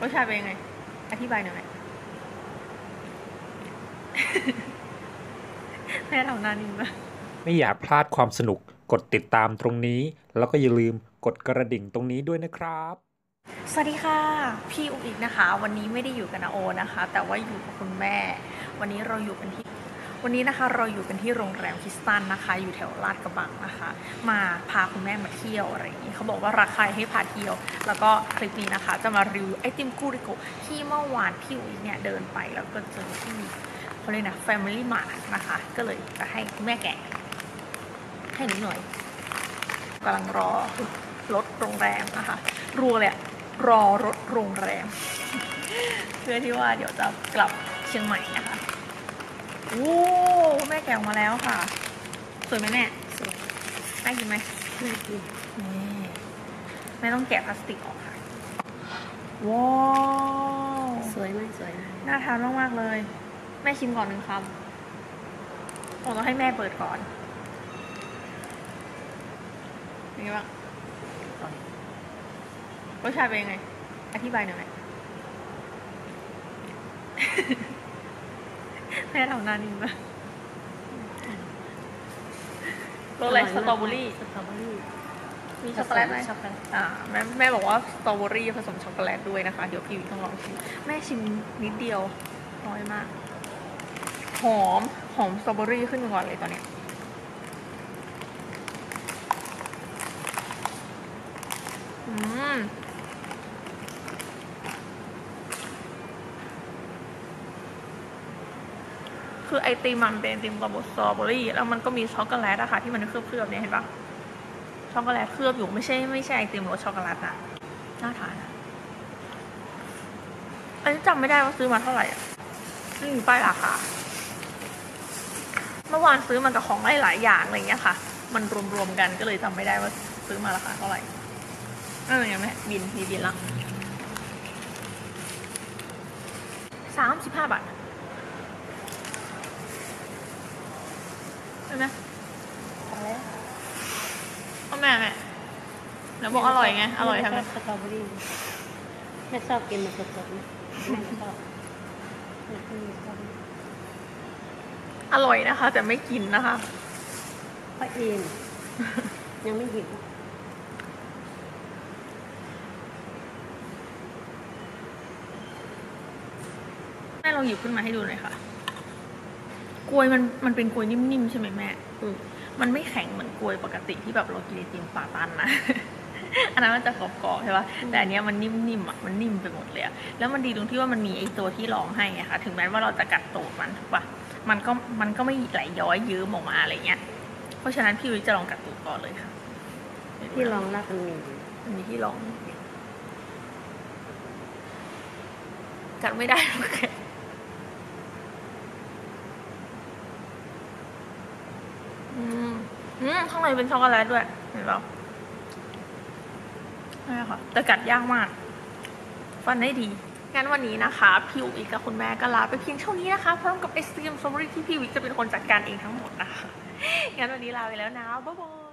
รสชาติเป็นยังไง อธิบายหน่อยไหมแม่ทำนานิ่งมากไม่อยากพลาดความสนุก กดติดตามตรงนี้ แล้วก็อย่าลืมกดกระดิ่งตรงนี้ด้วยนะครับ สวัสดีค่ะ พี่อุกอีกนะคะ วันนี้ไม่ได้อยู่กับนาโอนะคะ แต่ว่าอยู่กับคุณแม่ วันนี้เราอยู่กันที่ วันนี้นะคะเราอยู่กันที่โรงแรมคิสตันนะคะ อยู่แถวลาดกระบังนะคะ มาพาคุณแม่มาเที่ยวอะไรอย่างนี้เขาบอกว่าราคาให้พาเที่ยว แล้วก็คลิปนี้นะคะ จะมารีวิวไอติมกูริโกที่เมื่อวานพี่อุ๋ยเนี่ยเดินไปแล้วก็เจอที่เขาเรียกนะ Family Mart นะคะ ก็เลยจะให้คุณแม่แกะให้หนูหน่อยกำลังรอรถโรงแรมนะคะรัวเลยรอรถโรงแรม เพื่อที่ว่าเดี๋ยวจะกลับเชียงใหม่นะคะ โอ้แม่แกะออกมาแล้วค่ะ สวยไหมแม่สวยน่ากินไหมน่ากินนี่แม่ต้องแกะพลาสติกออกค่ะ ว้าว สวยไหมสวยนะน่าทานมากๆเลย แม่ชิมก่อนหนึ่งคำผมต้องให้แม่เปิดก่อนเป็นไงบ้างรสชาติเป็นยังไง อธิบายหน่อยไหม แม่ทำหน้านิ่งมากรสอะไรสตรอเบอรี่สตรอเบอรี่มีช็อกโกแลตไหมช็อกโกแลตอ่าแม่แม่บอกว่าสตรอเบอรี่ผสมช็อกโกแลตด้วยนะคะ เดี๋ยวพี่วิต้องลองชิมแม่ชิมนิดเดียวน้อยมาก หอม หอมสตรอเบอรี่ขึ้นมาก่อนเลยตอนเนี้ยอืม คือไอติมมันเป็นไอติมกับสตรอเบอรี่แล้วมันก็มีช็อกโกแลตอะค่ะที่มันเคลือบๆเนี่ยเห็นปะช็อกโกแลตเคลือบอยู่ไม่ใช่ไม่ใช่ไอติมรสช็อกโกแลตนะน่าทานอะอันนี้จำไม่ได้ว่าซื้อมาเท่าไหร่อะไม่มีป้ายราคาเมื่อวานซื้อมากับของหลายๆอย่างอะไรเงี้ยค่ะ มันรวมๆกันก็เลยจำไม่ได้ว่าซื้อมาราคาเท่าไหร่นั่นไงแม่บินมีบินละสามสิบห้าบาทใช่ ไหมช็อกโกแลตเอาแม่แม่แล้วบอกอร่อยไง อร่อยทำไมสตรอเบอรี่แม่ชอบกินมันสดๆนะแม่ชอบแม่ชอบสตรอเบอรี่อร่อยนะคะ แต่ไม่กินนะคะเพราะเองยังไม่หิวแม่ลองหยิบขึ้นมาให้ดูหน่อยค่ะ กล้วยมันมันเป็นกล้วยนิ่มๆใช่ไหมแม่อืมมันไม่แข็งเหมือนกล้วยปกติที่แบบเรากินไอติมปาตันนะอันนั้นมันจะกรอบๆใช่ปะแต่อันเนี้ยมันนิ่มๆอะมันนิ่มไปหมดเลยอะแล้วมันดีตรงที่ว่ามันมีไอตัวที่รองให้อะค่ะ ถึงแม้ว่าเราจะกัดตูดมันถูกปะมันก็มันก็ไม่ไหลย้อยยืมออกมาอะไรเงี้ย เพราะฉะนั้นพี่วิจะลองกัดตูดก่อนเลยค่ะ ที่รองรับมันมีอันนี้ที่ลองกัดไม่ได้โอเคอืม อืมข้างในเป็นช็อกโกแลตด้วย เห็นเปล่าใช่ค่ะแต่กัดยากมาก ฟันได้ดี งั้นวันนี้นะคะ พี่อุ๋ยกับคุณแม่ก็ลาไปเพียงเท่านี้นะคะ พร้อมกับไอศครีมสตรอเบอรี่ที่พี่วิกจะเป็นคนจัดการเองทั้งหมดนะคะ งั้นวันนี้ลาไปแล้วนะ บ๊ายบาย